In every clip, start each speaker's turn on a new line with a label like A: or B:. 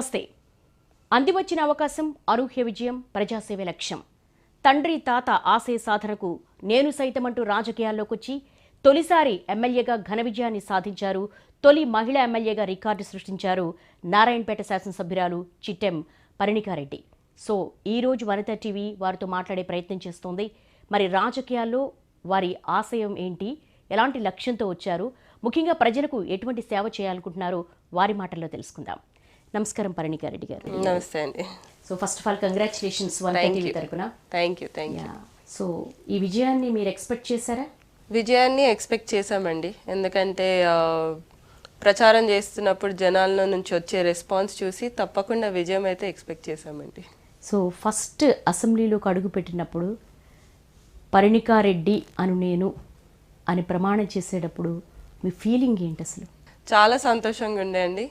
A: నమస్తే. అందివచ్చిన అవకాశం అనూహ్య విజయం ప్రజాసేవ లక్ష్యం. తండ్రి తాత ఆశయ సాధనకు నేను సైతమంటూ రాజకీయాల్లోకొచ్చి తొలిసారి ఎమ్మెల్యేగా ఘన విజయాన్ని సాధించారు. తొలి మహిళా ఎమ్మెల్యేగా రికార్డు సృష్టించారు నారాయణపేట శాసనసభ్యురాలు చిట్టెం పరిణికారెడ్డి. సో ఈ రోజు వనిత టీవీ వారితో మాట్లాడే ప్రయత్నం చేస్తోంది. మరి రాజకీయాల్లో వారి ఆశయం ఏంటి? ఎలాంటి లక్ష్యంతో వచ్చారు? ముఖ్యంగా ప్రజలకు ఎటువంటి సేవ చేయాలనుకుంటున్నారో వారి మాటల్లో తెలుసుకుందాం. నమస్కారం పరిణికారెడ్డి గారు.
B: నమస్తే అండి.
A: So first of all congratulations one TV. తరపున.
B: Thank you thank you
A: so ఈ విజయాన్ని మీరు ఎక్స్పెక్ట్ చేశారా?
B: విజయాన్ని ఎక్స్పెక్ట్ చేశామండి. ఎందుకంటే ప్రచారం చేస్తున్నప్పుడు జనాల నుంచి వచ్చే రెస్పాన్స్ చూసి తప్పకుండా విజయం అయితే ఎక్స్పెక్ట్ చేశామండి.
A: సో ఫస్ట్ అసెంబ్లీలోకి అడుగు పెట్టినప్పుడు పరిణికారెడ్డి అను నేను అని ప్రమాణం చేసేటప్పుడు మీ ఫీలింగ్ ఏంటి అసలు?
B: చాలా సంతోషంగా ఉండే అండి.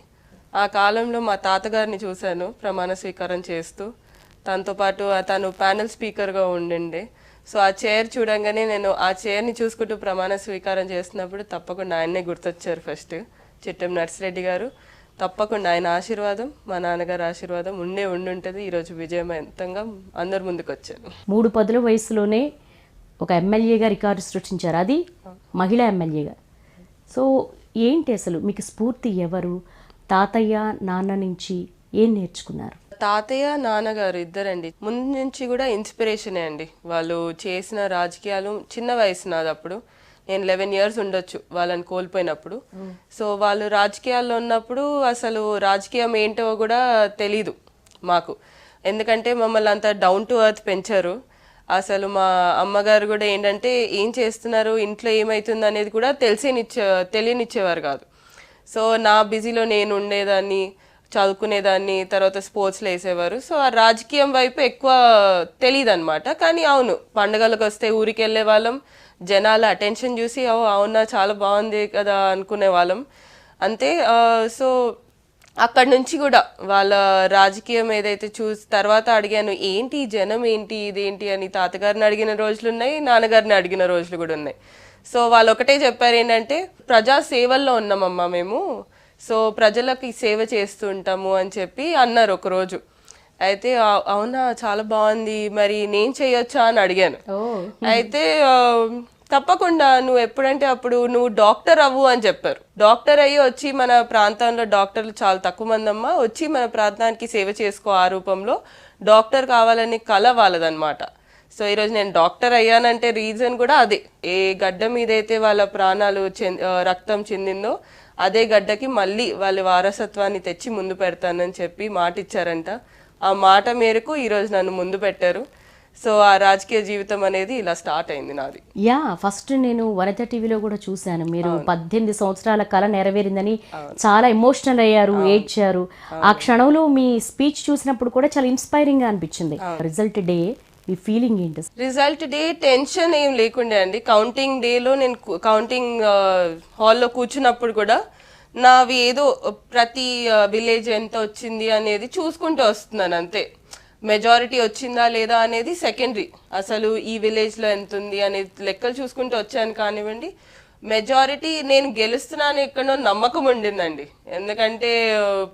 B: ఆ కాలంలో మా తాతగారిని చూశాను ప్రమాణ స్వీకారం చేస్తూ. తనతో పాటు తను ప్యానెల్ స్పీకర్గా ఉండిండే. సో ఆ చైర్ చూడంగానే నేను ఆ చైర్ని చూసుకుంటూ ప్రమాణ స్వీకారం చేస్తున్నప్పుడు తప్పకుండా ఆయన్నే గుర్తొచ్చారు ఫస్ట్. చిట్టెం నర్సిరెడ్డి గారు తప్పకుండా ఆయన ఆశీర్వాదం మా నాన్నగారి ఆశీర్వాదం ఉండే ఉండుంటుంది. ఈరోజు విజయవంతంగా అందరి ముందుకు వచ్చాను
A: మూడు పదుల వయసులోనే ఒక ఎమ్మెల్యేగా రికార్డు సృష్టించారు. అది మహిళా ఎమ్మెల్యేగా. సో ఏంటి అసలు? మీకు స్ఫూర్తి ఎవరు? తాతయ్య నాన్న నుంచి ఏం నేర్చుకున్నారు?
B: తాతయ్య నాన్నగారు ఇద్దరండి. ముందు నుంచి కూడా ఇన్స్పిరేషనే అండి. వాళ్ళు చేసిన రాజకీయాలు చిన్న వయసు నాది అప్పుడు. నేను లెవెన్ ఇయర్స్ ఉండొచ్చు వాళ్ళని కోల్పోయినప్పుడు. సో వాళ్ళు రాజకీయాల్లో ఉన్నప్పుడు అసలు రాజకీయం ఏంటో కూడా తెలీదు మాకు. ఎందుకంటే మమ్మల్ని అంత డౌన్ టు ఎర్త్ పెంచారు. అసలు మా అమ్మగారు కూడా ఏంటంటే ఏం చేస్తున్నారు? ఇంట్లో ఏమవుతుంది అనేది కూడా తెలిసేనిచ్చే తెలియనిచ్చేవారు కాదు. సో నా బిజీలో నేను ఉండేదాన్ని చదువుకునేదాన్ని తర్వాత స్పోర్ట్స్లో వేసేవారు. సో ఆ రాజకీయం వైపు ఎక్కువ తెలియదు అనమాట కానీ అవును పండుగలకు వస్తే ఊరికి వెళ్ళే వాళ్ళం జనాల అటెన్షన్ చూసి అవునా చాలా బాగుంది కదా అనుకునే వాళ్ళం. అంతే సో అక్కడ నుంచి కూడా వాళ్ళ రాజకీయం ఏదైతే చూసి తర్వాత అడిగాను ఏంటి జనం ఏంటి ఇదేంటి అని తాతగారిని అడిగిన రోజులు ఉన్నాయి నాన్నగారిని అడిగిన రోజులు కూడా ఉన్నాయి. సో వాళ్ళు ఒకటే చెప్పారు ఏంటంటే ప్రజా సేవల్లో ఉన్నామమ్మా మేము. సో ప్రజలకి సేవ చేస్తూ ఉంటాము అని చెప్పి అన్నారు ఒకరోజు. అయితే "ఆ- అవునా చాలా బాగుంది. మరి నేను చేయొచ్చా? అని అడిగాను. అయితే తప్పకుండా నువ్వు ఎప్పుడంటే అప్పుడు నువ్వు డాక్టర్ అవ్వు అని చెప్పారు. డాక్టర్ అయ్యి వచ్చి మన ప్రాంతంలో డాక్టర్లు చాలా తక్కువ మంది అమ్మ వచ్చి మన ప్రాంతానికి సేవ చేసుకో ఆ రూపంలో డాక్టర్ కావాలని కల వాళ్ళదన్నమాట. సో ఈరోజు నేను డాక్టర్ అయ్యానంటే రీజన్ కూడా అదే. ఏ గడ్డ మీద అయితే వాళ్ళ ప్రాణాలు రక్తం చెందిందో అదే గడ్డకి మళ్ళీ వాళ్ళ వారసత్వాన్ని తెచ్చి ముందు పెడతానని చెప్పి మాట ఇచ్చారంట ఆ మాట మేరకు ఈరోజు నన్ను ముందు పెట్టారు. సో ఆ రాజకీయ జీవితం అనేది ఇలా స్టార్ట్ అయింది నాది.
A: యా ఫస్ట్ నేను వనిత టీవీలో కూడా చూశాను. మీరు పద్దెనిమిది సంవత్సరాల కళ నెరవేరిందని చాలా ఎమోషనల్ అయ్యారు ఏడ్చారు. ఆ క్షణంలో మీ స్పీచ్ చూసినప్పుడు కూడా చాలా ఇన్స్పైరింగ్గా అనిపించింది. రిజల్ట్ డే మీ ఫీలింగ్ ఏంటి?
B: రిజల్ట్ డే టెన్షన్ ఏం లేకుండే అండి. కౌంటింగ్ డేలో నేను కౌంటింగ్ హాల్లో కూర్చున్నప్పుడు కూడా నావి ఏదో ప్రతి విలేజ్ ఎంత వచ్చింది అనేది చూసుకుంటూ వస్తున్నాను అంతే. మెజారిటీ వచ్చిందా లేదా అనేది సెకండరీ అసలు ఈ విలేజ్లో ఎంత ఉంది అనేది లెక్కలు చూసుకుంటూ వచ్చాను కానివ్వండి. మెజారిటీ నేను గెలుస్తున్నాను ఎక్కడో నమ్మకం ఉండిందండి. ఎందుకంటే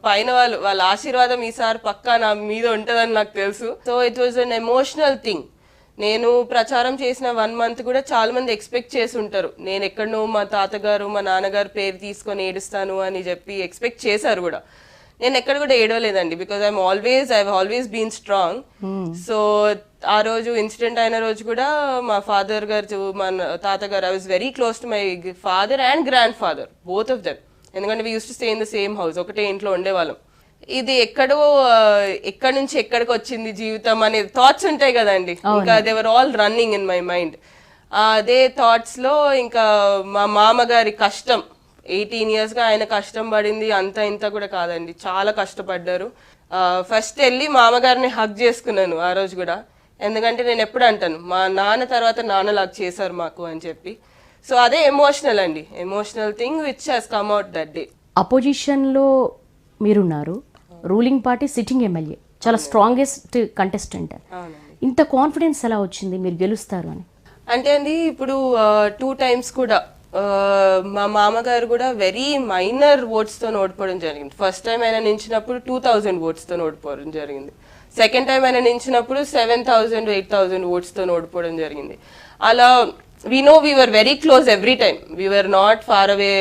B: పైన వాళ్ళు వాళ్ళ ఆశీర్వాదం ఈసారి పక్కా నా మీద ఉంటుందని నాకు తెలుసు. So it was an emotional thing నేను ప్రచారం చేసిన వన్ మంత్ కూడా చాలా మంది ఎక్స్పెక్ట్ చేసి ఉంటారు. నేను ఎక్కడనో మా తాతగారు మా నాన్నగారు పేరు తీసుకొని ఏడుస్తాను అని చెప్పి ఎక్స్పెక్ట్ చేశారు కూడా. నేను ఎక్కడ కూడా ఏడవలేదండి because I'm always I always been strong so ఆ రోజు ఇన్సిడెంట్ అయిన రోజు కూడా మా ఫాదర్ గారు చూ- మా తాతగారు I was very close to my father and grandfather both of them ఎందుకంటే we used to stay in the same house ఒకటే ఇంట్లో ఉండేవాళ్ళం. ఇది ఎక్కడో ఎక్కడి నుంచి ఎక్కడికి వచ్చింది జీవితం అనే థాట్స్ ఉంటాయి కదండి. ఇంకా they were all running in my mind అదే థాట్స్లో ఇంకా మా మామగారి కష్టం ఎయిటీన్ ఇయర్స్గా ఆయన కష్టం పడింది అంత ఇంత కూడా కాదండి. చాలా కష్టపడ్డారు. ఫస్ట్ వెళ్ళి మామగారిని హక్ చేసుకున్నాను ఆ రోజు కూడా. ఎందుకంటే నేను ఎప్పుడు అంటాను మా నాన్న తర్వాత నాన్నలాగా చేశారు మాకు అని చెప్పి. సో అదే ఎమోషనల్ అండి. Emotional thing which has come out that day
A: అపోజిషన్లో మీరున్నారు. రూలింగ్ పార్టీ సిట్టింగ్ ఎమ్మెల్యే చాలా స్ట్రాంగెస్ట్ కంటెస్టెంట్ ఇంత కాన్ఫిడెన్స్ ఎలా వచ్చింది? మీరు గెలుస్తారు అని.
B: అంటే అండి ఇప్పుడు టూ టైమ్స్ కూడా మా మామగారు కూడా వెరీ మైనర్ ఓట్స్తో ఓడిపోవడం జరిగింది. ఫస్ట్ టైం ఆయన నించినప్పుడు టూ థౌజండ్ ఓట్స్తో ఓడిపోవడం జరిగింది. సెకండ్ టైం ఆయన నించినప్పుడు సెవెన్ థౌజండ్ ఎయిట్ థౌజండ్ ఓట్స్తో ఓడిపోవడం జరిగింది. అలా we know we are very close every time we are not far away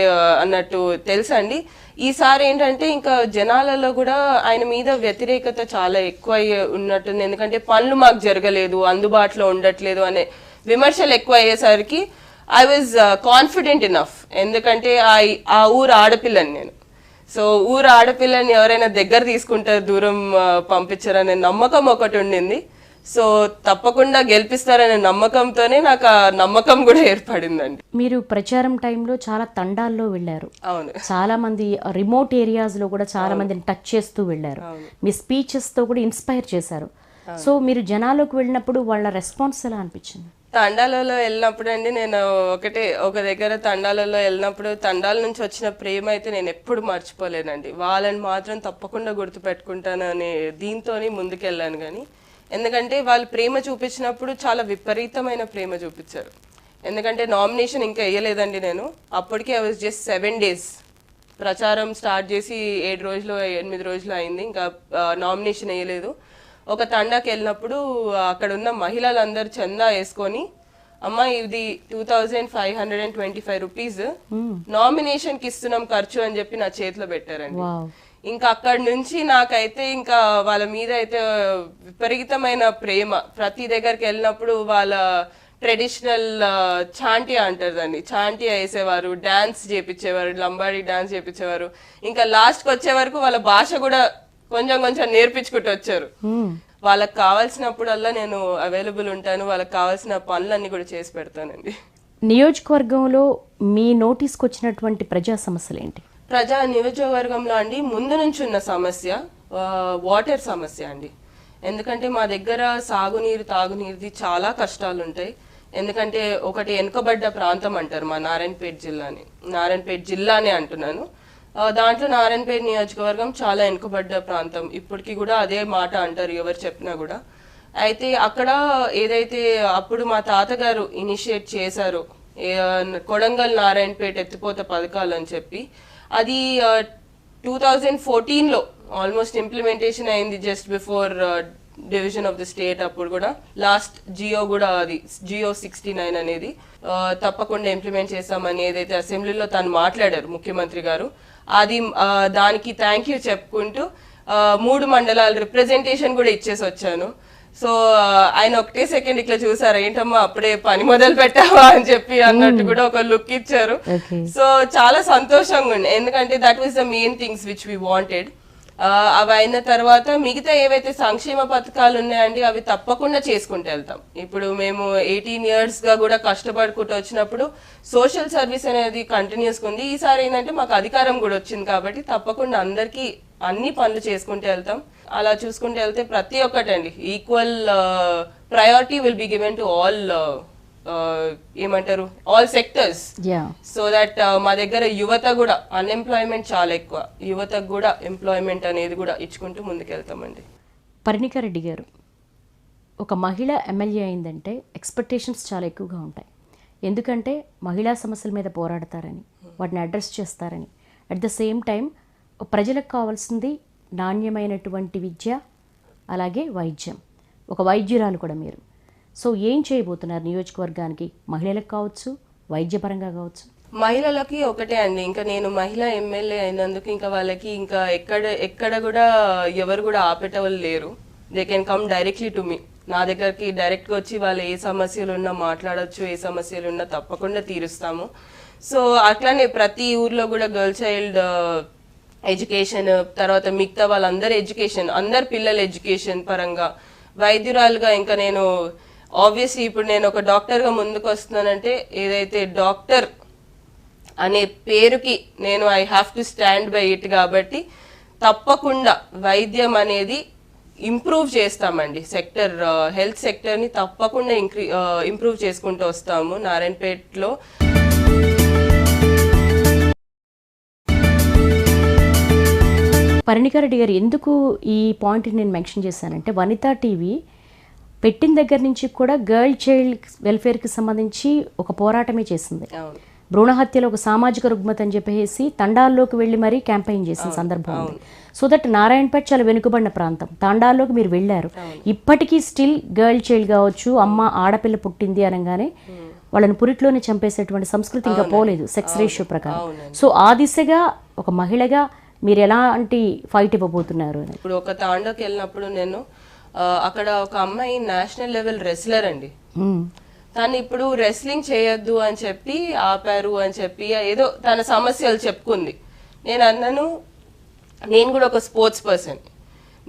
B: అన్నట్టు తెలుసండి ఈసారి ఏంటంటే ఇంకా జనాలలో కూడా ఆయన మీద వ్యతిరేకత చాలా ఎక్కువ అయ్యే ఉన్నట్టుంది. ఎందుకంటే పనులు మాకు జరగలేదు అందుబాటులో ఉండట్లేదు అనే విమర్శలు ఎక్కువ అయ్యేసరికి ఐ వాజ్ కాన్ఫిడెంట్ ఇనఫ్ ఎందుకంటే ఆ ఆ ఊరు ఆడపిల్లని నేను. సో ఊరు ఆడపిల్లని ఎవరైనా దగ్గర తీసుకుంటారు దూరం ఆ, పంపించారనే నమ్మకం ఒకటి ఉండింది. సో తప్పకుండా గెలిపిస్తారనే నమ్మకంతోనే నాకు ఆ నమ్మకం కూడా ఏర్పడిందండి.
A: మీరు ప్రచారం టైంలో చాలా తండాల్లో వెళ్ళారు.
B: అవును.
A: చాలా మంది రిమోట్ ఏరియాస్లో కూడా చాలా మందిని టచ్ చేస్తూ వెళ్ళారు. మీ స్పీచెస్తో కూడా ఇన్స్పైర్ చేశారు. సో మీరు జనాల్లోకి వెళ్ళినప్పుడు వాళ్ళ రెస్పాన్స్ ఎలా అనిపించింది?
B: తండాలలో వెళ్ళినప్పుడు అండి నేను ఒకటే ఒక దగ్గర తండాలలో వెళ్ళినప్పుడు తండాల నుంచి వచ్చిన ప్రేమ అయితే నేను ఎప్పుడు మర్చిపోలేనండి. వాళ్ళని మాత్రం తప్పకుండా గుర్తుపెట్టుకుంటాను అనే దీంతోని ముందుకెళ్ళాను కానీ ఎందుకంటే వాళ్ళు ప్రేమ చూపించినప్పుడు చాలా విపరీతమైన ప్రేమ చూపించారు. ఎందుకంటే నామినేషన్ ఇంకా వేయలేదండి నేను. అప్పటికే I was just seven days ప్రచారం స్టార్ట్ చేసి ఏడు రోజులు ఎనిమిది రోజులు అయింది. ఇంకా నామినేషన్ వేయలేదు. ఒక తండాకి వెళ్ళినప్పుడు అక్కడ ఉన్న మహిళలందరూ చందా వేసుకొని అమ్మ ఇది two thousand five hundred and twenty five rupees నామినేషన్కి ఇస్తున్నాం ఖర్చు అని చెప్పి నా చేతిలో పెట్టారండి. ఇంకా అక్కడి నుంచి నాకైతే ఇంకా వాళ్ళ మీద అయితే విపరీతమైన ప్రేమ. ప్రతి దగ్గరికి వెళ్ళినప్పుడు వాళ్ళ ట్రెడిషనల్ చాంటియా అంటారు దాన్ని. చాంటియా వేసేవారు డాన్స్ చేపించేవారు లంబాడి డాన్స్ చేపించేవారు. ఇంకా లాస్ట్కి వచ్చే వరకు వాళ్ళ భాష కూడా కొంచెం కొంచెం నేర్పించుకుంటూ వచ్చారు. వాళ్ళకి కావాల్సినప్పుడల్లా నేను అవైలబుల్ ఉంటాను వాళ్ళకి కావాల్సిన పనులన్నీ కూడా చేసి పెడతానండి.
A: నియోజకవర్గంలో మీ నోటీస్కి వచ్చినటువంటి ప్రజా సమస్యలు ఏంటి
B: ప్రజా నియోజకవర్గంలో అండి ముందు నుంచి ఉన్న సమస్య వాటర్ సమస్య అండి. ఎందుకంటే మా దగ్గర సాగునీరు తాగునీరుది చాలా కష్టాలు ఉంటాయి ఎందుకంటే ఒకటి వెనుకబడ్డ ప్రాంతం అంటారు మా నారాయణపేట జిల్లాని. నారాయణపేట జిల్లానే అంటున్నాను. దాంట్లో నారాయణపేట నియోజకవర్గం చాలా వెనుకబడ్డ ప్రాంతం. ఇప్పటికీ కూడా అదే మాట అంటారు ఎవరు చెప్పినా కూడా. అయితే అక్కడ ఏదైతే అప్పుడు మా తాతగారు ఇనిషియేట్ చేశారో కొడంగల్ నారాయణపేట ఎత్తిపోత పథకాలు అని చెప్పి అది టూ థౌజండ్ ఫోర్టీన్లో ఆల్మోస్ట్ ఇంప్లిమెంటేషన్ అయింది just before division of the state అప్పుడు కూడా. లాస్ట్ జియో కూడా అది జియో సిక్స్టీ నైన్ అనేది తప్పకుండా ఇంప్లిమెంట్ చేస్తామని ఏదైతే అసెంబ్లీలో తను మాట్లాడారు ముఖ్యమంత్రి గారు అది దానికి థ్యాంక్ యూ చెప్పుకుంటూ మూడు మండలాల రిప్రజెంటేషన్ కూడా ఇచ్చేసి వచ్చాను. సో ఆయన ఒకటే సెకండ్ ఇట్లా చూసారు ఏంటమ్మా అప్పుడే పని మొదలు పెట్టావా? అని చెప్పి అన్నట్టు కూడా ఒక లుక్ ఇచ్చారు. సో చాలా సంతోషంగా ఉండే ఎందుకంటే that was the main things which we wanted అవి అయిన తర్వాత మిగతా ఏవైతే సంక్షేమ పథకాలు ఉన్నాయండి అవి తప్పకుండా చేసుకుంటూ వెళ్తాం. ఇప్పుడు మేము ఎయిటీన్ ఇయర్స్గా కూడా కష్టపడుకుంటూ వచ్చినప్పుడు సోషల్ సర్వీస్ అనేది కంటిన్యూస్ ఉంది. ఈసారి ఏంటంటే మాకు అధికారం కూడా వచ్చింది కాబట్టి తప్పకుండా అందరికీ అన్ని పనులు చేసుకుంటూ వెళ్తాం. అలా చూసుకుంటూ వెళ్తే ప్రతి ఒక్కటండి equal priority will be given to all ఏమంటారు? All sectors
A: yeah
B: so that మా దగ్గర యువత కూడా అన్ఎంప్లాయ్మెంట్ చాలా ఎక్కువ. యువతకు కూడా ఎంప్లాయ్మెంట్ అనేది కూడా ఇచ్చుకుంటూ ముందుకెళ్తామండి.
A: పరిణికారెడ్డి గారు ఒక మహిళ ఎమ్మెల్యే అయిందంటే ఎక్స్పెక్టేషన్స్ చాలా ఎక్కువగా ఉంటాయి. ఎందుకంటే మహిళా సమస్యల మీద పోరాడతారని వాటిని అడ్రస్ చేస్తారని. అట్ ద సేమ్ టైం ప్రజలకు కావాల్సింది నాణ్యమైనటువంటి విద్య అలాగే వైద్యం. ఒక వైద్యురాలు కూడా మీరు. సో ఏం చేయబోతున్నారు నియోజకవర్గానికి? మహిళలకు కావచ్చు వైద్యపరంగా కావచ్చు?
B: మహిళలకి ఒకటే అండి. ఇంకా నేను మహిళా ఎమ్మెల్యే అయినందుకు ఇంకా వాళ్ళకి ఇంకా ఎక్కడ ఎక్కడ కూడా ఎవరు కూడా ఆపేటవాళ్ళు లేరు. They can come directly to me నా దగ్గరికి డైరెక్ట్గా వచ్చి వాళ్ళు ఏ సమస్యలు ఉన్నా మాట్లాడచ్చు ఏ సమస్యలు ఉన్నా తప్పకుండా తీరుస్తాము. సో అట్లానే ప్రతి ఊర్లో కూడా గర్ల్ చైల్డ్ ఎడ్యుకేషన్ తర్వాత మిగతా వాళ్ళందరి ఎడ్యుకేషన్ అందరి పిల్లల ఎడ్యుకేషన్ పరంగా వైద్యురాలుగా ఇంకా నేను ఆబ్వియస్లీ ఇప్పుడు నేను ఒక డాక్టర్గా ముందుకు వస్తున్నానంటే ఏదైతే డాక్టర్ అనే పేరుకి నేను I have to stand by it కాబట్టి తప్పకుండా వైద్యం అనేది ఇంప్రూవ్ చేస్తామండి. సెక్టర్ హెల్త్ సెక్టర్ని తప్పకుండా ఇంక్రీ ఇంప్రూవ్ uh, చేసుకుంటూ వస్తాము నారాయణపేటలో.
A: పరణికారెడ్డి గారు ఎందుకు ఈ పాయింట్ నేను మెన్షన్ చేశానంటే వనితా టీవీ పెట్టిన దగ్గర నుంచి కూడా గర్ల్ చైల్డ్ వెల్ఫేర్కి సంబంధించి ఒక పోరాటమే చేసింది. భ్రూణ హత్యలో ఒక సామాజిక రుగ్మత అని చెప్పేసి తండాల్లోకి వెళ్ళి మరీ క్యాంపెయిన్ చేసిన సందర్భం ఉంది. సో దట్ నారాయణపేట చాలా వెనుకబడిన ప్రాంతం. తాండాల్లోకి మీరు వెళ్ళారు. ఇప్పటికీ స్టిల్ గర్ల్ చైల్డ్ కావచ్చు అమ్మ ఆడపిల్ల పుట్టింది అనగానే వాళ్ళని పురిట్లోనే చంపేసేటువంటి సంస్కృతి ఇంకా పోలేదు సెక్స్ రేషియో ప్రకారం. సో ఆ దిశగా ఒక మహిళగా మీరు ఎలాంటి ఫైట్ ఇవ్వబోతున్నారు
B: ఇప్పుడు ఒక తాండోకి వెళ్ళినప్పుడు నేను అక్కడ ఒక అమ్మాయి నేషనల్ లెవెల్ రెస్లర్ అండి. తను ఇప్పుడు రెస్లింగ్ చేయొద్దు అని చెప్పి ఆపారు అని చెప్పి ఏదో తన సమస్యలు చెప్పుకుంది. నేను అన్నాను నేను కూడా ఒక స్పోర్ట్స్ పర్సన్.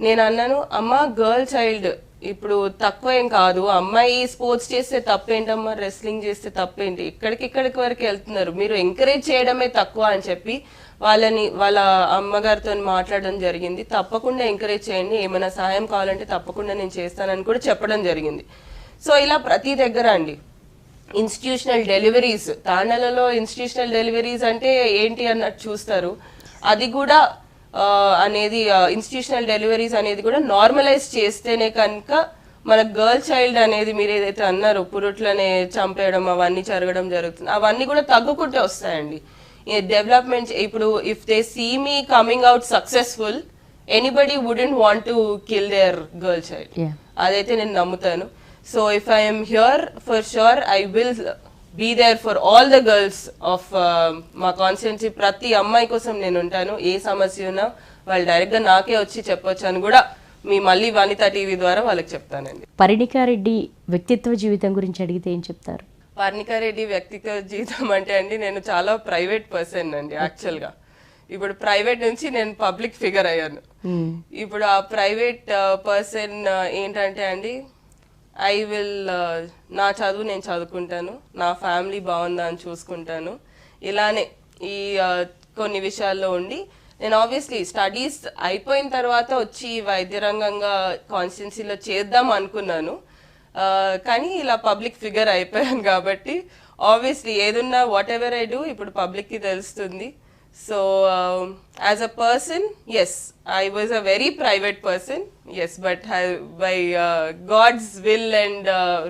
B: నేను అన్నాను అమ్మ గర్ల్ చైల్డ్ ఇప్పుడు తక్కువ ఏం కాదు. అమ్మాయి స్పోర్ట్స్ చేస్తే తప్పేంటమ్మా? రెస్లింగ్ చేస్తే తప్పేంటి? ఇక్కడికి ఇక్కడికి వరకు వెళ్తున్నారు. మీరు ఎంకరేజ్ చేయడమే తక్కువ అని చెప్పి వాళ్ళని వాళ్ళ అమ్మగారితో మాట్లాడడం జరిగింది. తప్పకుండా ఎంకరేజ్ చేయండి. ఏమైనా సహాయం కావాలంటే తప్పకుండా నేను చేస్తానని కూడా చెప్పడం జరిగింది. సో ఇలా ప్రతి దగ్గర అండి ఇన్స్టిట్యూషనల్ డెలివరీస్ తాండలలో ఇన్స్టిట్యూషనల్ డెలివరీస్ అంటే ఏంటి అన్నట్టు చూస్తారు. అది కూడా అనేది ఇన్స్టిట్యూషనల్ డెలివరీస్ అనేది కూడా నార్మలైజ్ చేస్తేనే కనుక మన గర్ల్ చైల్డ్ అనేది మీరు ఏదైతే అన్నారో పురుట్లనే చంపేయడం అవన్నీ జరగడం జరుగుతుంది. అవన్నీ కూడా తగ్గుకుంటూ వస్తాయండి. డెవలప్మెంట్ ఇప్పుడు if they see me coming out successful anybody wouldn't want to kill their girl child. అదైతే నేను నమ్ముతాను. So if I'm here for sure I will be there for all the girls of మా constituency ప్రతి అమ్మాయి కోసం నేను ఉంటాను. ఏ సమస్య ఉన్నా వాళ్ళు డైరెక్ట్గా నాకే వచ్చి చెప్పొచ్చు అని కూడా మీ మళ్ళీ వనిత టీవీ ద్వారా వాళ్ళకి చెప్తానండి.
A: పరిణికారెడ్డి వ్యక్తిత్వ జీవితం గురించి అడిగితే ఏం చెప్తారు?
B: పర్ణికారెడ్డి వ్యక్తిగత జీవితం అంటే అండి నేను చాలా ప్రైవేట్ పర్సన్ అండి యాక్చువల్గా ఇప్పుడు ప్రైవేట్ నుంచి నేను పబ్లిక్ ఫిగర్ అయ్యాను.
A: మ్మ్.
B: ఇప్పుడు ఆ ప్రైవేట్ పర్సన్ ఏంటంటే అండి ఐ విల్ నా చదువు నేను చదువుకుంటాను నా ఫ్యామిలీ బాగుందా అని చూసుకుంటాను. ఇలానే ఈ కొన్ని విషయాల్లో ఉండి నేను ఆబ్వియస్లీ స్టడీస్ అయిపోయిన తర్వాత వచ్చి వైద్య రంగంగా కాన్స్టిట్యున్సీలో చేద్దాం అనుకున్నాను. కానీ ఇలా పబ్లిక్ ఫిగర్ అయిపోయాను కాబట్టి ఆబ్వియస్లీ ఏదున్నా వాట్ ఎవర్ ఐ డూ ఇప్పుడు పబ్లిక్కి తెలుస్తుంది. So as a person as I was a very private person as but by God's will and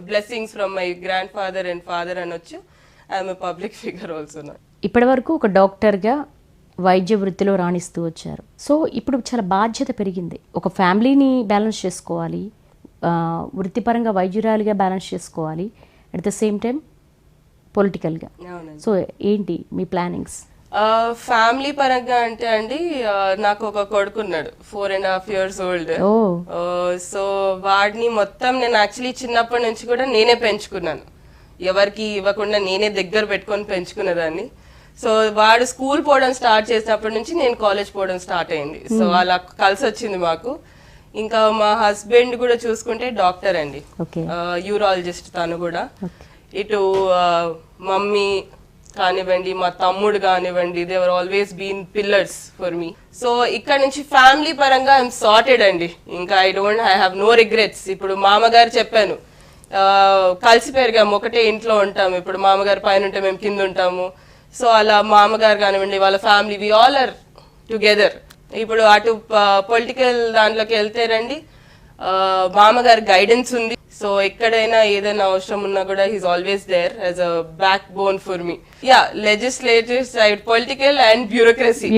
B: blessings from my grandfather and father అనొచ్చు. I'm a public figure also నా
A: ఇప్పటివరకు ఒక డాక్టర్గా వైద్య వృత్తిలో రాణిస్తూ వచ్చారు. సో ఇప్పుడు చాలా బాధ్యత పెరిగింది. ఒక ఫ్యామిలీని బ్యాలెన్స్ చేసుకోవాలి. వృత్తిపరంగా వైద్యురాలిగా బ్యాలెన్స్ చేసుకోవాలి. అట్ ద సేమ్ టైం పొలిటికల్గా సో ఏంటి మీ ప్లానింగ్స్
B: ఫ్యామిలీ పరంగా అంటే అండి నాకు ఒక కొడుకున్నాడు four and half years old so వాడిని మొత్తం నేను యాక్చువల్లీ చిన్నప్పటి నుంచి కూడా నేనే పెంచుకున్నాను. ఎవరికి ఇవ్వకుండా నేనే దగ్గర పెట్టుకొని పెంచుకునేదాన్ని సో వాడు స్కూల్ పోవడం స్టార్ట్ చేసినప్పటి నుంచి నేను కాలేజ్ పోవడం స్టార్ట్ అయింది. సో అలా కలిసి వచ్చింది మాకు. ఇంకా మా హస్బెండ్ కూడా చూసుకుంటే డాక్టర్ అండి. యూరాలజిస్ట్ తను కూడా. ఇటు మమ్మీ కానివ్వండి మా తమ్ముడు కానివ్వండి they were always been pillars for me so ఇక్కడ నుంచి ఫ్యామిలీ పరంగా ఐఎమ్ సార్టెడ్ అండి. ఇంకా I don't I have no regrets ఇప్పుడు మామగారు చెప్పాను. కలిసి పెరిగాము ఒకటే ఇంట్లో ఉంటాము. ఇప్పుడు మామగారు పైన ఉంటే మేము కింద ఉంటాము. సో అలా మామగారు కానివ్వండి వాళ్ళ family we all are together ఇప్పుడు అటు పొలిటికల్ దాంట్లోకి వెళ్తేనండి ఆ, మామగారి గైడెన్స్ ఉంది. సో ఎక్కడైనా ఏదైనా అవసరం ఉన్నా కూడా he's always there as a backbone for me yeah legislative side political and bureaucracy.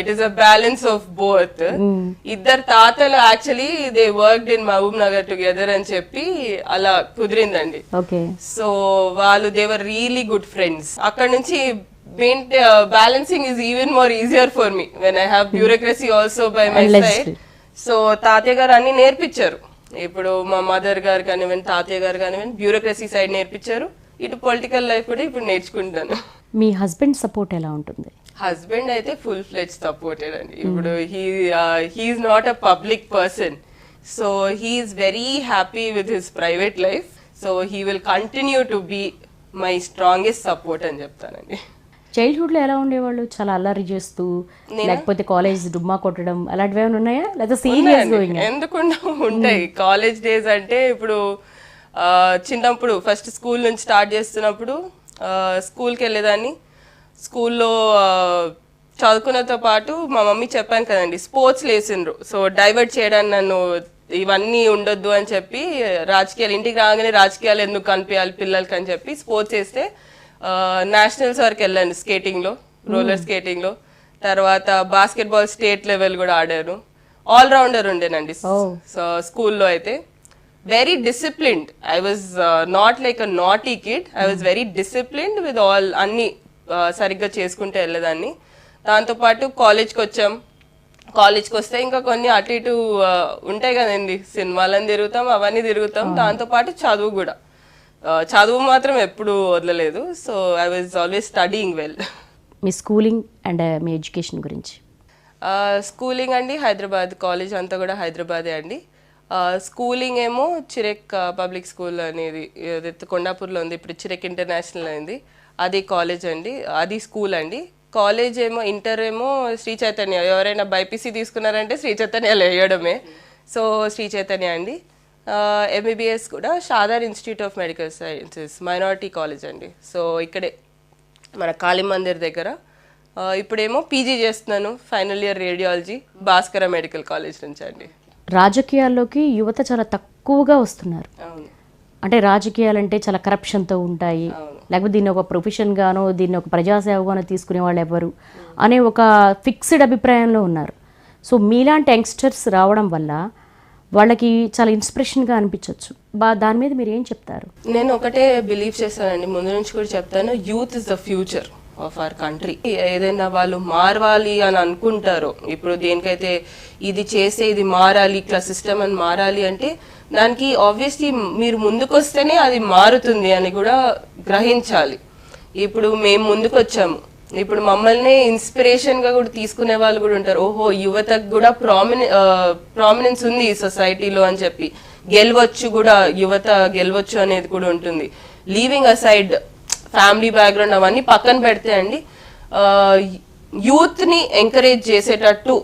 B: It is a balance of both ఇద్దరు తాతలు actually they work in Mahabubnagar together అని చెప్పి అలా కుదిరిందండి. సో వాళ్ళు దేవర్ రియలీ గుడ్ ఫ్రెండ్స్ అక్కడ నుంచి balancing is even more easier for me when I have bureaucracy also by my
A: And
B: side
A: legislative.
B: So తాతయ్య గారు అన్ని నేర్పించారు. ఇప్పుడు మా మదర్ గారు కానివ్వండి తాతయ్య గారు కానివ్వండి బ్యూరోక్రసీ సైడ్ నేర్పించారు. ఇటు పొలిటికల్ లైఫ్ కూడా ఇప్పుడు నేర్చుకుంటాను.
A: మీ హస్బెండ్ సపోర్ట్ ఎలా ఉంటుంది?
B: హస్బెండ్ అయితే ఫుల్ ఫ్లెజ్ సపోర్టెడ్ అండి. ఇప్పుడు he he's not a public person so he's very happy with his private life so he will continue to be my strongest support అని చెప్తానండి.
A: చైల్డ్హుడ్లో ఎలా ఉండేవాళ్ళు? చాలా అల్లరి చేస్తూ లేకపోతే కాలేజ్ డుమ్మా కొట్టడం అలాంటివి ఏమైనా ఉన్నాయా? లేదా సీరియస్ గోయింగ్
B: ఎందుకుండా ఉంటాయి. కాలేజ్ డేస్ అంటే ఇప్పుడు చిన్నప్పుడు ఫస్ట్ స్కూల్ నుంచి స్టార్ట్ చేస్తున్నప్పుడు స్కూల్కి వెళ్ళేదాన్ని. స్కూల్లో చదువుకున్నతో పాటు మా మమ్మీ చెప్పాను కదండి స్పోర్ట్స్ లేసిండ్రు. సో డైవర్ట్ చేయడానికి నన్ను ఇవన్నీ ఉండొద్దు అని చెప్పి రాజకీయాలు ఇంటికి రాగానే రాజకీయాలు ఎందుకు కనిపించాలి పిల్లలకి అని చెప్పి స్పోర్ట్స్ వేస్తే నేషనల్స్ వరకు వెళ్ళాను స్కేటింగ్లో రోలర్ స్కేటింగ్లో తర్వాత బాస్కెట్బాల్ స్టేట్ లెవెల్ కూడా ఆడాను. ఆల్ రౌండర్ ఉండేనండి సో స్కూల్లో అయితే. Very disciplined I was not like a naughty kid I was very disciplined with all అన్ని uh, సరిగ్గా చేసుకుంటూ వెళ్ళేదాన్ని. దాంతోపాటు కాలేజ్కి వచ్చాం. కాలేజ్కి వస్తే ఇంకా కొన్ని అటు ఇటు ఆ, ఉంటాయి కదండి. సినిమాలను తిరుగుతాం అవన్నీ తిరుగుతాం. దాంతోపాటు చదువు కూడా. చదువు మాత్రం ఎప్పుడు వదలలేదు. So I was always studying well
A: me schooling and మీ ఎడ్యుకేషన్ గురించి.
B: స్కూలింగ్ అండి హైదరాబాద్ కాలేజ్ అంతా కూడా హైదరాబాదే అండి. స్కూలింగ్ ఏమో చిరెక్ పబ్లిక్ స్కూల్ అనేది కొండాపూర్లో ఉంది ఇప్పుడు చిరెక్ ఇంటర్నేషనల్ అయింది. అది కాలేజ్ అండి అది స్కూల్ అండి. కాలేజ్ ఏమో ఇంటర్ ఏమో శ్రీ చైతన్య ఎవరైనా బైపీసీ తీసుకున్నారంటే శ్రీ చైతన్యలో వేయడమే సో శ్రీ చైతన్య అండి. ఎంబీబీఎస్ కూడా Shadan institute of medical sciences minority college అండి. సో ఇక్కడే మన కాళీ మందిర్ దగ్గర ఇప్పుడేమో పీజీ చేస్తున్నాను final year radiology Bhaskara medical college నుంచి అండి.
A: రాజకీయాల్లోకి యువత చాలా తక్కువగా వస్తున్నారు. అంటే రాజకీయాలంటే చాలా కరప్షన్తో ఉంటాయి. లేకపోతే దీన్ని ఒక ప్రొఫెషన్ గానో దీన్ని ఒక ప్రజాసేవగానో తీసుకునే వాళ్ళు ఎవరు అనే ఒక ఫిక్స్డ్ అభిప్రాయంలో ఉన్నారు. సో మీలాంటి యంగ్స్టర్స్ రావడం వల్ల వాళ్ళకి చాలా ఇన్స్పిరేషన్గా అనిపించవచ్చు బా దాని మీద మీరు ఏం చెప్తారు?
B: నేను ఒకటే బిలీవ్ చేస్తానండి ముందు నుంచి కూడా చెప్తాను youth is the future of our country ఏదైనా వాళ్ళు మారవాలి అని అనుకుంటారో ఇప్పుడు దేనికైతే ఇది చేస్తే ఇది మారాలి ఇట్లా సిస్టమ్ అని మారాలి అంటే దానికి ఆబ్వియస్లీ మీరు ముందుకొస్తేనే అది మారుతుంది అని కూడా గ్రహించాలి. ఇప్పుడు మేము ముందుకు వచ్చాము ఇప్పుడు మమ్మల్ని ఇన్స్పిరేషన్గా కూడా తీసుకునే వాళ్ళు కూడా ఉంటారు. ఓహో యువతకు కూడా ప్రామినె ప్రామినెన్స్ ఉంది ఈ సొసైటీలో అని చెప్పి. గెలవచ్చు కూడా యువత గెలవచ్చు అనేది కూడా ఉంటుంది. లీవింగ్ అసైడ్ ఫ్యామిలీ బ్యాక్గ్రౌండ్ అవన్నీ పక్కన పెడితే అండి యూత్ని ఎంకరేజ్ చేసేటట్టు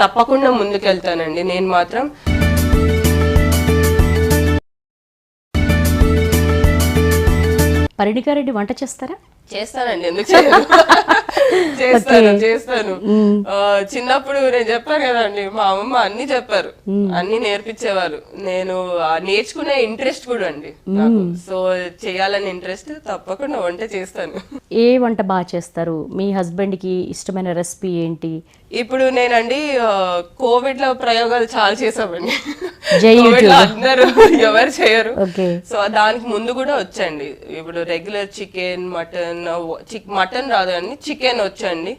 B: తప్పకుండా ముందుకెళ్తానండి. నేను మాత్రం
A: పరిణికారెడ్డి వంట చేస్తారా?
B: చేస్తానండి ఎందుకు? చేస్తాను చేస్తాను. చిన్నప్పుడు నేను చెప్పాను కదండి మా అమ్మమ్మ అన్ని చెప్పారు అన్ని నేర్పించేవారు. నేను నేర్చుకునే ఇంట్రెస్ట్ కూడా అండి సో చేయాలని ఇంట్రెస్ట్ తప్పకుండా వంట చేస్తాను.
A: ఏ వంట బాగా చేస్తారు? మీ హస్బెండ్కి ఇష్టమైన రెసిపీ ఏంటి?
B: ఇప్పుడు నేనండి కోవిడ్లో ప్రయోగాలు చాలా చేసామండి అందరూ ఎవరు చేయరు. సో దానికి ముందు కూడా వచ్చండి. ఇప్పుడు రెగ్యులర్ చికెన్ మటన్ మటన్ రాదు అండి చికెన్ వచ్చండి.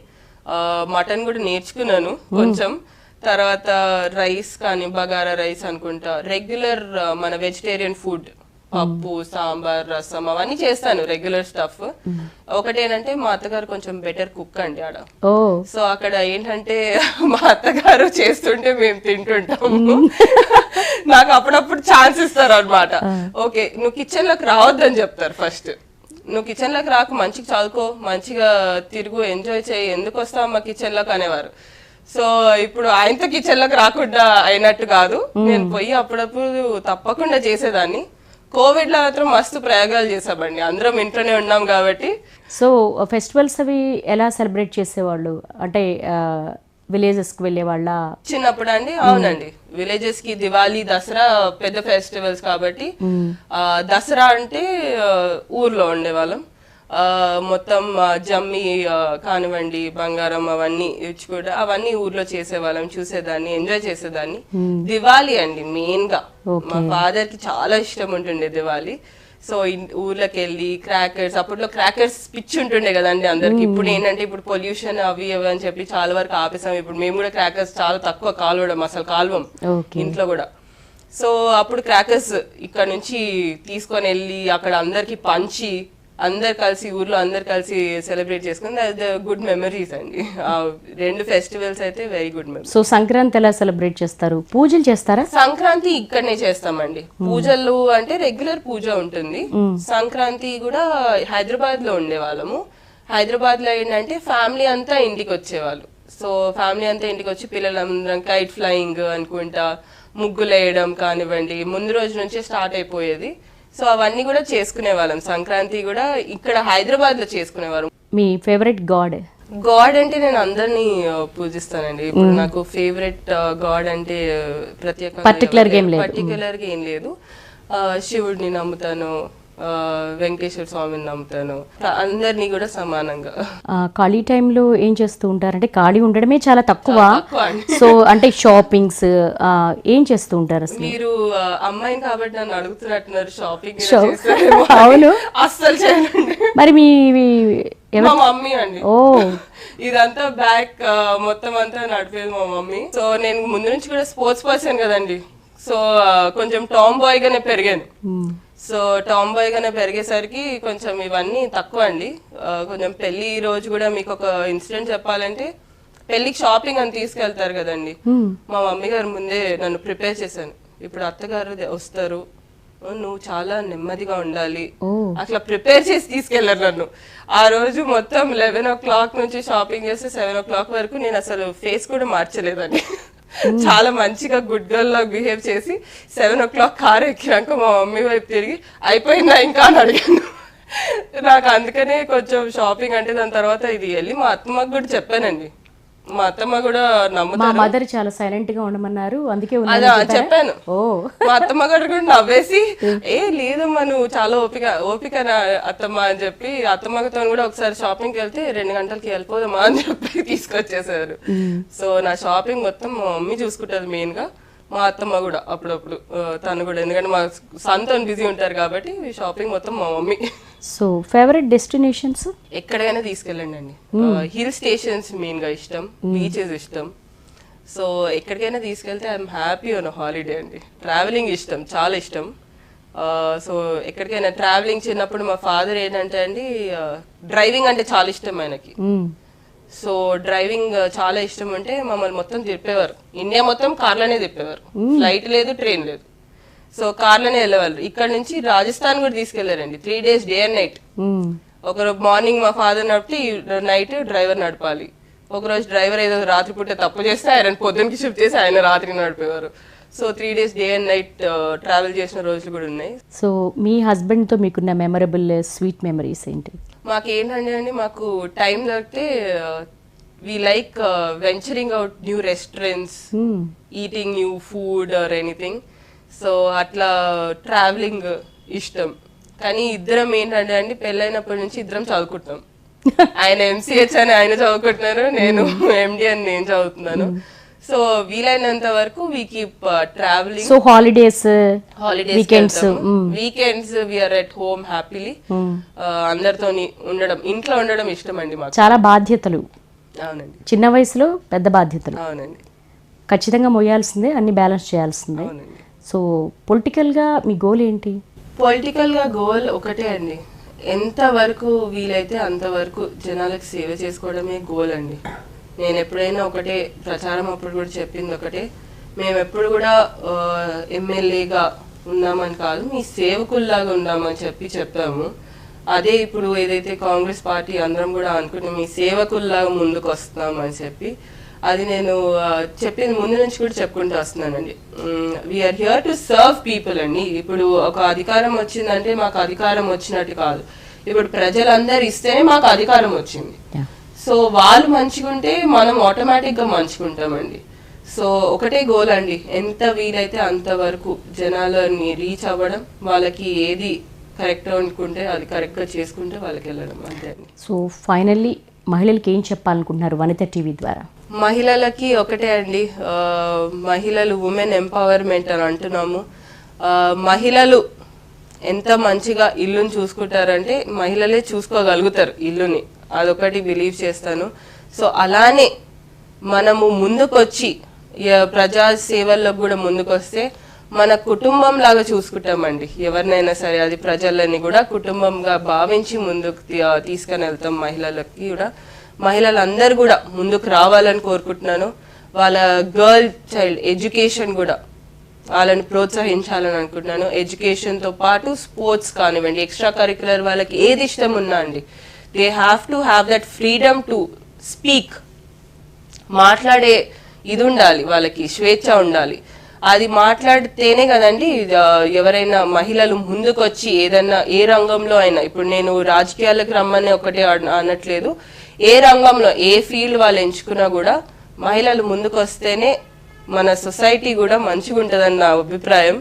B: మటన్ కూడా నేర్చుకున్నాను కొంచెం. తర్వాత రైస్ కానీ బగారా రైస్ అనుకుంటా. రెగ్యులర్ మన వెజిటేరియన్ ఫుడ్ పప్పు సాంబార్ రసం అవన్నీ చేస్తాను రెగ్యులర్ స్టఫ్ ఒకటేనంటే మా అత్తగారు కొంచెం బెటర్ కుక్ అండి ఆడ. సో అక్కడ ఏంటంటే మా అత్తగారు చేస్తుంటే మేము తింటుంటాము. నాకు అప్పుడప్పుడు ఛాన్స్ ఇస్తారు అనమాట ఓకే నువ్వు కిచెన్లోకి రావద్దని చెప్తారు ఫస్ట్ నువ్వు కిచెన్లోకి రాకు మంచిగా చదువుకో మంచిగా తిరుగు ఎంజాయ్ చేయి ఎందుకు వస్తావు మా కిచెన్లోకి అనేవారు. సో ఇప్పుడు ఆయనతో కిచెన్లోకి రాకుండా అయినట్టు కాదు. నేను పోయి అప్పుడప్పుడు తప్పకుండా చేసేదాన్ని. కోవిడ్లో మాత్రం మస్తు ప్రయోగాలు చేసామండి అందరం ఇంట్లోనే ఉన్నాం కాబట్టి.
A: సో ఫెస్టివల్స్ అవి ఎలా సెలబ్రేట్ చేసేవాళ్ళు? అంటే విలేజెస్కి వెళ్ళే వాళ్ళ?
B: చిన్నప్పుడు అండి అవునండి. విలేజెస్కి దివాళీ దసరా పెద్ద ఫెస్టివల్స్ కాబట్టి దసరా అంటే ఊర్లో ఉండేవాళ్ళం. మొత్తం జమ్మి కానివ్వండి బంగారం అవన్నీ ఇచ్చి కూడా అవన్నీ ఊర్లో చేసేవాళ్ళం చూసేదాన్ని ఎంజాయ్ చేసేదాన్ని. దివాళీ అండి మెయిన్గా మా ఫాదర్కి చాలా ఇష్టం ఉంటుండే దివాళీ. సో ఊర్లోకి వెళ్ళి క్రాకర్స్ అప్పట్లో క్రాకర్స్ పిచ్చి ఉంటుండే కదండి అందరికి. ఇప్పుడు ఏంటంటే ఇప్పుడు పొల్యూషన్ అవి అవి అని చెప్పి చాలా వరకు ఆపేసాం. ఇప్పుడు మేము కూడా క్రాకర్స్ చాలా తక్కువ కాల్వడం అసలు కాల్వం ఇంట్లో కూడా. సో అప్పుడు క్రాకర్స్ ఇక్కడ నుంచి తీసుకొని వెళ్ళి అక్కడ అందరికి పంచి అందరు కలిసి ఊర్లో అందరు కలిసి సెలబ్రేట్ చేసుకుని గుడ్ మెమరీస్ అండి. రెండు ఫెస్టివల్స్ అయితే very good memories.
A: So Sankranti ఎలా సెలబ్రేట్ చేస్తారు? పూజలు చేస్తారా?
B: సంక్రాంతి ఇక్కడనే చేస్తామండి. పూజలు అంటే రెగ్యులర్ పూజ ఉంటుంది. సంక్రాంతి కూడా హైదరాబాద్లో ఉండేవాళ్ళము. హైదరాబాద్లో ఏంటంటే ఫ్యామిలీ అంతా ఇంటికి వచ్చేవాళ్ళు. సో ఫ్యామిలీ అంతా ఇంటికి వచ్చి పిల్లలందరం కైట్ ఫ్లయింగ్ అనుకుంటా ముగ్గులు వేయడం కానివ్వండి ముందు రోజు నుంచే స్టార్ట్ అయిపోయేది. సో అవన్నీ కూడా చేసుకునే వాళ్ళం సంక్రాంతి కూడా ఇక్కడ హైదరాబాద్లో చేసుకునేవారు.
A: మీ ఫేవరెట్ గాడ్?
B: గాడ్ అంటే నేను అందరినీ పూజిస్తానండి. ఇప్పుడు నాకు ఫేవరెట్ గాడ్ అంటే
A: లేదు.
B: పర్టికులర్గా ఏం లేదు శివుడిని నమ్ముతాను. వెంకటేశ్వర స్వామిని నమ్ముతాను. అందరినీ కూడా సమానంగా.
A: ఖాళీ టైంలో ఏం చేస్తూ ఉంటారంటే ఖాళీ ఉండడమే చాలా తక్కువ. సో అంటే షాపింగ్స్ ఏం చేస్తూ ఉంటారు అసలు?
B: మీరు అమ్మాయిని కాబట్టి నన్ను అడుగుతున్నట్టున్నారు. షాపింగ్
A: అవును.
B: అస్సలు చేయండి
A: మరి మీ మీ
B: మమ్మీ అండి.
A: ఓ.
B: ఇదంతా బ్యాక్ మొత్తం అంతా నడిపేది మా మమ్మీ. సో నేను ముందు నుంచి కూడా స్పోర్ట్స్ పర్సన్ కదండి. సో కొంచెం టామ్ బాయ్ గానే పెరిగాను. సో టామ్ బాయ్ గానే పెరిగేసరికి కొంచెం ఇవన్నీ తక్కువ అండి కొంచెం పెళ్ళి రోజు కూడా మీకు ఒక ఇన్సిడెంట్ చెప్పాలంటే పెళ్ళికి షాపింగ్ అని తీసుకెళ్తారు కదండి. మా మమ్మీ గారు ముందే నన్ను ప్రిపేర్ చేశాను. ఇప్పుడు అత్తగారు వస్తారు. నువ్వు చాలా నెమ్మదిగా ఉండాలి. అట్లా ప్రిపేర్ చేసి తీసుకెళ్ళారు నన్ను. ఆ రోజు మొత్తం లెవెన్ ఓ క్లాక్ నుంచి షాపింగ్ చేస్తే సెవెన్ ఓ క్లాక్ వరకు నేను అసలు ఫేస్ కూడా మార్చలేదండి. చాలా మంచిగా గుడ్ గర్ల్ లాగా బిహేవ్ చేసి సెవెన్ ఓ క్లాక్ కార్ ఎక్కినాక మా మమ్మీ వైపు తిరిగి అయిపోయిందా ఇంకా? అని అడిగాను నాకు అందుకనే కొంచెం షాపింగ్ అంటే దాని తర్వాత ఇది వెళ్ళి మా అత్తమ్మకి కూడా చెప్పానండి. మా అత్తమ్మ కూడా
A: మా
B: నమ్ముతారు
A: మదర్ చాలా సైలెంట్గా ఉండమన్నారు. అందుకే
B: అదా? చెప్పాను.
A: ఓ.
B: మా అత్తమ్మ గారు కూడా నవ్వేసి ఏ లేదమ్మా నువ్వు చాలా ఓపిక ఓపిక నా అత్తమ్మ? అని చెప్పి అత్తమ్మతో కూడా ఒకసారి షాపింగ్కి వెళ్తే రెండు గంటలకి వెళ్ళిపోదామా? అని చెప్పి తీసుకొచ్చేసారు. సో నా షాపింగ్ మొత్తం మా మమ్మీ చూసుకుంటారు మెయిన్గా. మా అత్తమ్మ కూడా అప్పుడప్పుడు తను కూడా. ఎందుకంటే మా సంతో బిజీ ఉంటారు కాబట్టి షాపింగ్ మొత్తం మా మమ్మీ.
A: సో ఫేవరెట్ డెస్టినేషన్స్
B: ఎక్కడికైనా తీసుకెళ్ళండి అండి. హిల్ స్టేషన్స్ మెయిన్గా ఇష్టం బీచెస్ ఇష్టం. సో ఎక్కడికైనా తీసుకెళ్తే ఐఎమ్ హ్యాపీ ఆన్ హాలిడే అండి. ట్రావెలింగ్ ఇష్టం చాలా ఇష్టం. సో ఎక్కడికైనా ట్రావెలింగ్ చిన్నప్పుడు మా ఫాదర్ ఏంటంటే అండి డ్రైవింగ్ అంటే చాలా ఇష్టం ఆయనకి. సో డ్రైవింగ్ చాలా ఇష్టం అంటే మమ్మల్ని మొత్తం తిప్పేవారు. ఇండియా మొత్తం కార్లోనే తిప్పేవారు. ఫ్లైట్ లేదు ట్రైన్ లేదు. సో కార్లోనే వెళ్ళేవాళ్ళు. ఇక్కడ నుంచి రాజస్థాన్ కూడా తీసుకెళ్ళారండి. Three days day and night. ఒకరు మార్నింగ్ మా ఫాదర్ నడిపి నైట్ డ్రైవర్ నడపాలి. ఒకరోజు డ్రైవర్ ఏదో రాత్రి పూట తప్పు చేస్తే ఆయన పొద్దునకి షిఫ్ట్ చేసి ఆయన రాత్రి నడిపేవారు. So three days day and night travel చేసిన రోజులు కూడా ఉన్నాయి.
A: సో మీ హస్బెండ్తో మీకున్న మెమరబుల్ స్వీట్ మెమరీస్ ఏంటి?
B: మాకు ఏంటంటే అండి మాకు టైం దొరికితే we like venturing out new restaurants
A: Hmm.
B: Eating new food or anything so అట్లా ట్రావెలింగ్ ఇష్టం. కానీ ఇద్దరం ఏంటంటే అండి పెళ్ళైనప్పటి నుంచి ఇద్దరం చదువుకుంటాం ఆయన ఎంసీహెచ్ అని ఆయన చదువుకుంటున్నారు నేను ఎండి అని నేను చదువుతున్నాను. సో వీలైనంత వరకు we keep travelling
A: so holidays
B: holidays
A: weekends
B: weekends we are at home happily అందరితోని ఉండడం ఇంట్లో ఉండడం ఇష్టం అండి మాకు.
A: చాలా బాధ్యతలు.
B: అవునండి.
A: చిన్న వయసులో పెద్ద బాధ్యతలు.
B: అవునండి.
A: ఖచ్చితంగా మొయ్యాల్సిందే అన్ని బ్యాలెన్స్ చేయాల్సిందే. సో పొలిటికల్గా మీ గోల్ ఏంటి?
B: పొలిటికల్గా గోల్ ఒకటే అండి. ఎంత వరకు వీలైతే అంతవరకు జనాలకు సేవ చేసుకోవడమే గోల్ అండి. నేను ఎప్పుడైనా ఒకటే ప్రచారం అప్పుడు కూడా చెప్పింది ఒకటే. మేము ఎప్పుడు కూడా ఎమ్మెల్యేగా ఉన్నామని కాదు మీ సేవకుల్లాగా ఉన్నామని చెప్పి చెప్పాము. అదే ఇప్పుడు ఏదైతే కాంగ్రెస్ పార్టీ అందరం కూడా అనుకుంటే మీ సేవకుల్లాగా ముందుకు వస్తున్నామని చెప్పి అది నేను చెప్పింది ముందు నుంచి కూడా చెప్పుకుంటూ వస్తున్నానండి. We are here to serve people అండి. ఇప్పుడు ఒక అధికారం వచ్చిందంటే మాకు అధికారం వచ్చినట్టు కాదు. ఇప్పుడు ప్రజలందరూ ఇస్తేనే మాకు అధికారం వచ్చింది. సో వాళ్ళు మంచిగుంటే మనం ఆటోమేటిక్గా మంచుకుంటామండి. సో ఒకటే గోల్ అండి ఎంత వీలైతే అంతవరకు జనాలని రీచ్ అవ్వడం వాళ్ళకి ఏది కరెక్ట్ అనుకుంటే అది కరెక్ట్గా చేసుకుంటే వాళ్ళకి వెళ్ళడం అంతే అండి.
A: సో ఫైనల్లీ మహిళలకి ఏం చెప్పాలనుకుంటున్నారు వనిత టీవీ ద్వారా?
B: మహిళలకి ఒకటే అండి మహిళలు ఉమెన్ ఎంపవర్మెంట్ అని అంటున్నాము. మహిళలు ఎంత మంచిగా ఇల్లుని చూసుకుంటారంటే మహిళలే చూసుకోగలుగుతారు ఇల్లుని. అదొకటి బిలీవ్ చేస్తాను. సో అలానే మనము ముందుకొచ్చి ప్రజా సేవల్లో కూడా ముందుకొస్తే మన కుటుంబం లాగా చూసుకుంటామండి. ఎవరినైనా సరే అది ప్రజలని కూడా కుటుంబంగా భావించి ముందుకు తీసుకొని వెళ్తాం మహిళలకి కూడా. మహిళలందరూ కూడా ముందుకు రావాలని కోరుకుంటున్నాను. వాళ్ళ గర్ల్ చైల్డ్ ఎడ్యుకేషన్ కూడా వాళ్ళని ప్రోత్సహించాలని అనుకుంటున్నాను. ఎడ్యుకేషన్తో పాటు స్పోర్ట్స్ కానివ్వండి ఎక్స్ట్రా కరిక్యులర్ వాళ్ళకి ఏది ఇష్టం ఉన్నా అండి. They have to have that freedom to speak మాట్లాడే ఇది ఉండాలి వాళ్ళకి స్వేచ్ఛ ఉండాలి. అది మాట్లాడితేనే కదండి ఎవరైనా మహిళలు ముందుకొచ్చి ఏదన్నా ఏ రంగంలో అయినా ఇప్పుడు నేను రాజకీయాలకు రమ్మని ఒకటే అనట్లేదు. ఏ రంగంలో ఏ ఫీల్డ్ వాళ్ళు ఎంచుకున్నా కూడా మహిళలు ముందుకు వస్తేనే మన సొసైటీ కూడా మంచిగా ఉంటుందని నా అభిప్రాయం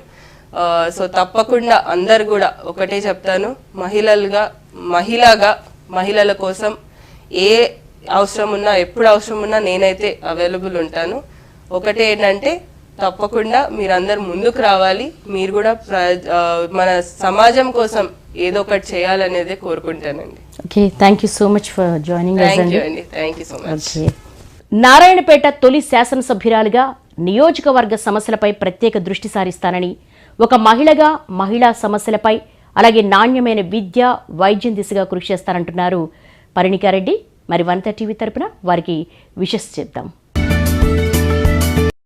B: సో తప్పకుండా అందరు కూడా ఒకటే చెప్తాను. మహిళలుగా మహిళగా మహిళల కోసం ఏ అవసరం ఉన్నా ఎప్పుడు అవసరం ఉన్నా నేనైతే అవైలబుల్ ఉంటాను. ఒకటే ఏంటంటే తప్పకుండా మీరందరు ముందుకు రావాలి. మీరు కూడా మన సమాజం కోసం ఏదో ఒకటి చేయాలనేదే కోరుకుంటానండి.
A: Okay thank you so much for joining
B: thank you అండి. Thank you so much
A: Narayanpet తొలి శాసనసభ్యురాలుగా నియోజకవర్గ సమస్యలపై ప్రత్యేక దృష్టి సారిస్తానని ఒక మహిళగా మహిళా సమస్యలపై అలాగే నాణ్యమైన విద్య వైద్యం దిశగా కృషి చేస్తానంటున్నారు. పరిణికారెడ్డి మరి వనిత టీవీ తరపున వారికి విషస్ చేద్దాం